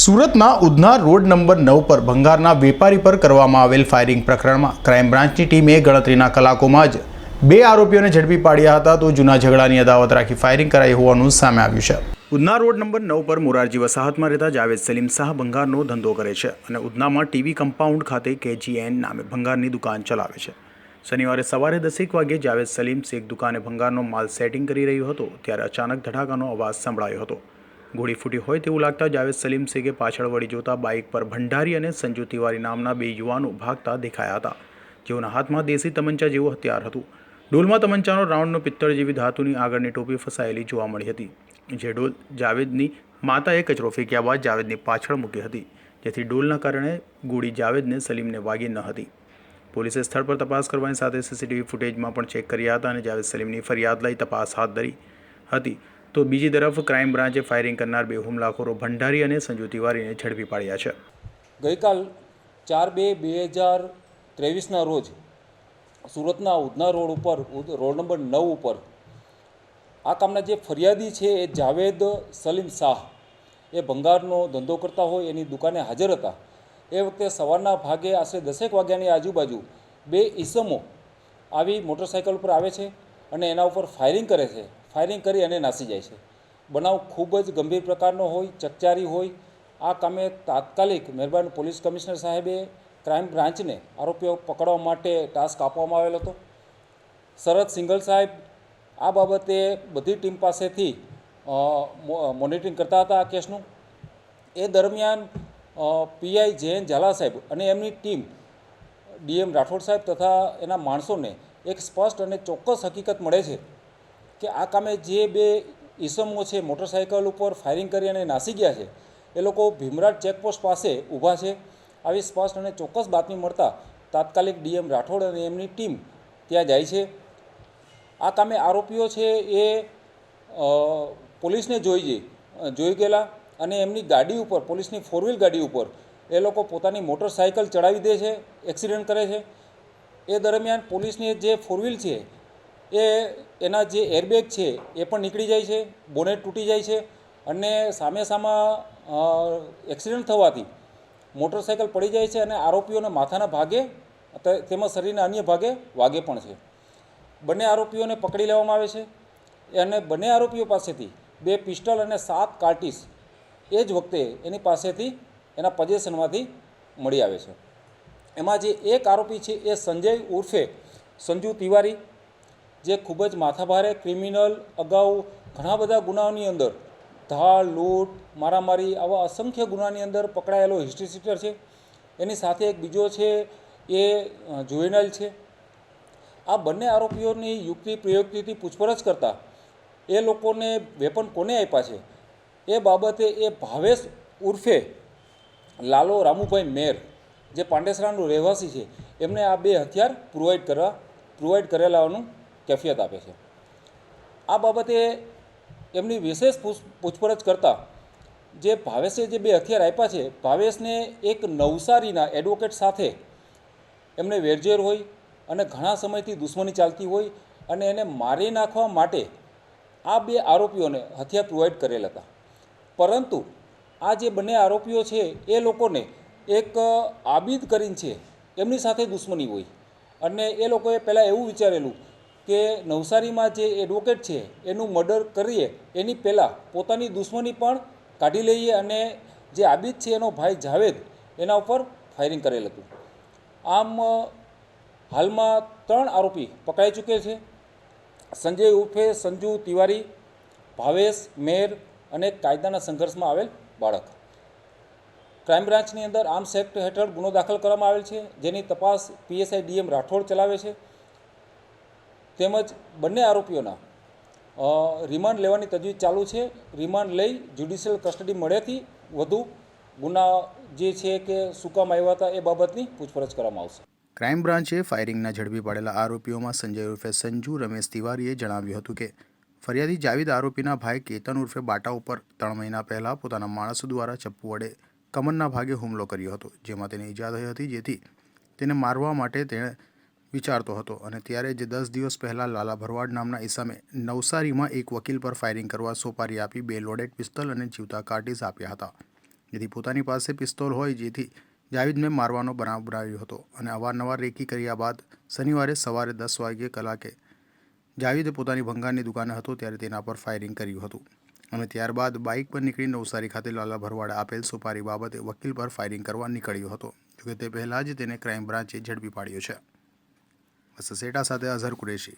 સુરતના Udhna road number નવ પર ભંગારના વેપારી પર કરવામાં આવેલ ફાયરિંગ પ્રકરણમાં ક્રાઇમ બ્રાન્ચની ટીમે ગણતરીના કલાકોમાં જ બે આરોપીઓને ઝડપી પાડ્યા હતા તો જૂના ઝઘડાની અદાવત રાખી ફાયરિંગ કરાઈ હોવાનું સામે આવ્યું છે. ઉધના રોડ નંબર નવ પર મોરારજી વસાહતમાં રહેતા જાવેદ સલીમ શાહ ભંગારનો ધંધો કરે છે અને ઉધનામાં ટીવી કમ્પાઉન્ડ ખાતે કેજીએન નામે ભંગારની દુકાન ચલાવે છે. શનિવારે સવારે દસેક વાગ્યે જાવેદ સલીમ શેખ દુકાને ભંગારનો માલ સેટિંગ કરી રહ્યો હતો, ત્યારે અચાનક ધડાકાનો અવાજ સંભળાયો હતો. ગોળી ફૂટી હોય તેવું લાગતા જાવેદ સલીમ શેખે પાછળ વળી જોતા બાઇક પર ભંડારી અને સંજુ તિવારી નામના બે યુવાનો ભાગતા દેખાયા હતા. જેઓના હાથમાં દેશી તમંચા જેવું હથિયાર હતું. ડોલમાં તમંચાનો રાઉન્ડનો પિત્તળ જેવી ધાતુની આગળની ટોપી ફસાયેલી જોવા મળી હતી, જે ડોલ જાવેદની માતાએ કચરો ફેંક્યા બાદ જાવેદની પાછળ મૂકી હતી, જેથી ડોલના કારણે ગોળી જાવેદને સલીમને વાગી ન હતી. પોલીસે સ્થળ પર તપાસ કરવાની સાથે સીસીટીવી ફૂટેજમાં પણ ચેક કર્યા હતા અને જાવેદ સલીમની ફરિયાદ લઈ તપાસ હાથ ધરી હતી. તો બીજી તરફ ક્રાઇમ બ્રાન્ચે ફાયરિંગ કરનાર બે હુમલાખોરો ભંડારી અને સંજુ તિવારીને ઝડપી પાડ્યા છે. ગઈકાલ ચાર બે બે હજાર ત્રેવીસના રોજ સુરતના ઉધના રોડ ઉપર રોડ નંબર નવ ઉપર આ કામના જે ફરિયાદી છે એ જાવેદ સલીમ શાહ એ ભંગારનો ધંધો કરતા હોય એની દુકાને હાજર હતા. એ વખતે સવારના ભાગે આશરે દસેક વાગ્યાની આજુબાજુ બે ઈસમો આવી મોટરસાઇકલ ઉપર આવે છે અને એના ઉપર ફાયરિંગ કરે છે. ફાયરિંગ કરી અને નાસી જાય છે. બનાવ ખૂબ જ ગંભીર પ્રકારનો હોય, ચકચારી હોય. આ કામે તાત્કાલિક મહેરબાન પોલીસ કમિશનર સાહેબે ક્રાઇમ બ્રાન્ચને આરોપીઓ પકડવા માટે ટાસ્ક આપવામાં આવેલ હતો. શરદ સિંગલ સાહેબ આ બાબતે બધી ટીમ પાસેથી મોનિટરિંગ કરતા હતા આ કેસનું. એ દરમિયાન પીઆઈ જયંત ઝાલા સાહેબ અને એમની ટીમ ડીએમ રાઠોડ સાહેબ તથા એના માણસોને એક સ્પષ્ટ અને ચોક્કસ હકીકત મળે છે. કે આ કામે જે બે ઈસમો છે મોટરસાઇકલ ઉપર ફાયરિંગ કરી અને નાસી ગયા છે, એ લોકો ભીમરાડ ચેકપોસ્ટ પાસે ઊભા છે. આવી સ્પષ્ટ અને ચોક્કસ બાતમી મળતા તાત્કાલિક ડીએમ રાઠોડ અને એમની ટીમ ત્યાં જાય છે. આ કામે આરોપીઓ છે એ પોલીસને જોઈ જઈ ગયેલા અને એમની ગાડી ઉપર, પોલીસની ફોર વ્હીલ ગાડી ઉપર એ લોકો પોતાની મોટરસાઇકલ ચડાવી દે છે એક્સિડન્ટ કરે છે. એ દરમિયાન પોલીસની જે ફોર વ્હીલ છે એ એના જે એરબેગ છે, એ પણ નીકળી જાય છે બોનેટ તૂટી જાય છે અને સામે સામા એક્સિડન્ટ થવાથી મોટરસાઇકલ પડી જાય છે અને આરોપીઓને માથાના ભાગે તેમજ શરીરના અન્ય ભાગે વાગે પણ છે. બંને આરોપીઓને પકડી લેવામાં આવે છે અને બંને આરોપીઓ પાસેથી બે પિસ્ટલ અને સાત કાર્ટીસ એ જ વખતે એની પાસેથી એના પજેશનમાંથી મળી આવે છે. એમાં જે એક આરોપી છે એ સંજય ઉર્ફે સંજુ તિવારી જે ખૂબ જ માથાભારે, ક્રિમિનલ અગાઉ ઘણા બધા ગુનાઓની અંદર ધાળ, લૂંટ, મારામારી આવા અસંખ્ય ગુનાની અંદર પકડાયેલો હિસ્ટ્રી સીટર છે. એની સાથે એક બીજો છે એ જુવેનાઇલ છે. આ બંને આરોપીઓની યુક્તિ પ્રયુક્તિથી પૂછપરછ કરતા એ લોકોને વેપન કોને આપ્યા છે? એ બાબતે એ ભાવેશ ઉર્ફે લાલો રામુભાઈ મેર, જે પાંડેસરાનું રહેવાસી છે, એમને આ બે હથિયાર પ્રોવાઈડ કરવા પ્રોવાઈડ કરેલાનું કેફિયત આપે છે. આ બાબતે એમની વિશેષ પૂછ- પૂછપરછ કરતાં જે ભાવેશે જે બે હથિયાર આપ્યા છે, ભાવેશને એક નવસારીના એડવોકેટ સાથે એમને વેરઝેર હોય અને ઘણા સમયથી દુશ્મની ચાલતી હોય અને એને મારી નાખવા માટે આ બે આરોપીઓને હથિયાર પ્રોવાઈડ કરેલ હતા. પરંતુ આ જે બંને આરોપીઓ છે, એ લોકોને એક આબિદ કરીને છે, એમની સાથે દુશ્મની હોય. અને એ લોકોએ પહેલાં એવું વિચારેલું કે નવસારીમાં જે એડવોકેટ છે, એનું મર્ડર કરીએ, એની પહેલાં પોતાની દુશ્મની પણ કાઢી લઈએ અને જે આબિદ છે એનો ભાઈ જાવેદ, એના ઉપર ફાયરિંગ કરેલ હતું. આમ, હાલમાં ત્રણ આરોપી પકડાઈ ચૂકે છે. સંજય ઉર્ફે સંજુ તિવારી, ભાવેશ, મેર અને કાયદાના સંઘર્ષમાં આવેલ બાળક. ક્રાઇમ બ્રાન્ચની અંદર આર્મ્સ એક્ટ હેઠળ ગુનો દાખલ કરવામાં આવેલ છે, જેની તપાસ પીએસઆઈ ડીએમ રાઠોડ ચલાવે છે. તેમજ બંને આરોપીઓના રિમાન્ડ લેવાની તજવીજ ચાલુ છે. રિમાન્ડ લઈ જ્યુડિશિયલ કસ્ટડી મળ્યાથી વધુ ગુના જે છે કે શું કામ આવ્યા હતા એ બાબતની પૂછપરછ કરવામાં આવશે. ક્રાઇમ બ્રાન્ચે ફાયરિંગના ઝડપી પાડેલા આરોપીઓમાં સંજય ઉર્ફે સંજુ, રમેશ તિવારીએ જણાવ્યું હતું કે, ફરિયાદી જાવીદ આરોપીના ભાઈ કેતન ઉર્ફે બાટા ઉપર ત્રણ મહિના પહેલાં પોતાના માણસો દ્વારા ચપ્પુ વડે કમરના ભાગે હુમલો કર્યો હતો, જેમાં તેને ઈજા થઈ હતી, જેથી તેને મારવા માટે તેણે વિચારતો હતો અને ત્યારે જે દસ દિવસ પહેલાં લાલા ભરવાડ નામના ઈસામે નવસારીમાં એક વકીલ પર ફાયરિંગ કરવા સોપારી આપી બે લોડેડ પિસ્તોલ અને જીવતા કાર્ટીસ આપ્યા હતા. જેથી પોતાની પાસે પિસ્તોલ હોય જેથી જાવીદને મારવાનો બનાવ બનાવ્યો હતો અને અવારનવાર રેકી કર્યા બાદ શનિવારે સવારે દસ વાગ્યે કલાકે જાવીદે પોતાની ભંગારની દુકાને હતો ત્યારે તેના પર ફાયરિંગ કર્યું હતું. અને ત્યારબાદ બાઇક પર નીકળી નવસારી ખાતે લાલા ભરવાડે આપેલ સુપારી બાબતે વકીલ પર ફાયરિંગ કરવા નીકળ્યો હતો, જોકે તે પહેલાં જ તેને ક્રાઇમ બ્રાન્ચે ઝડપી પાડ્યો છે. مسسېډا ساده اظهر قریشي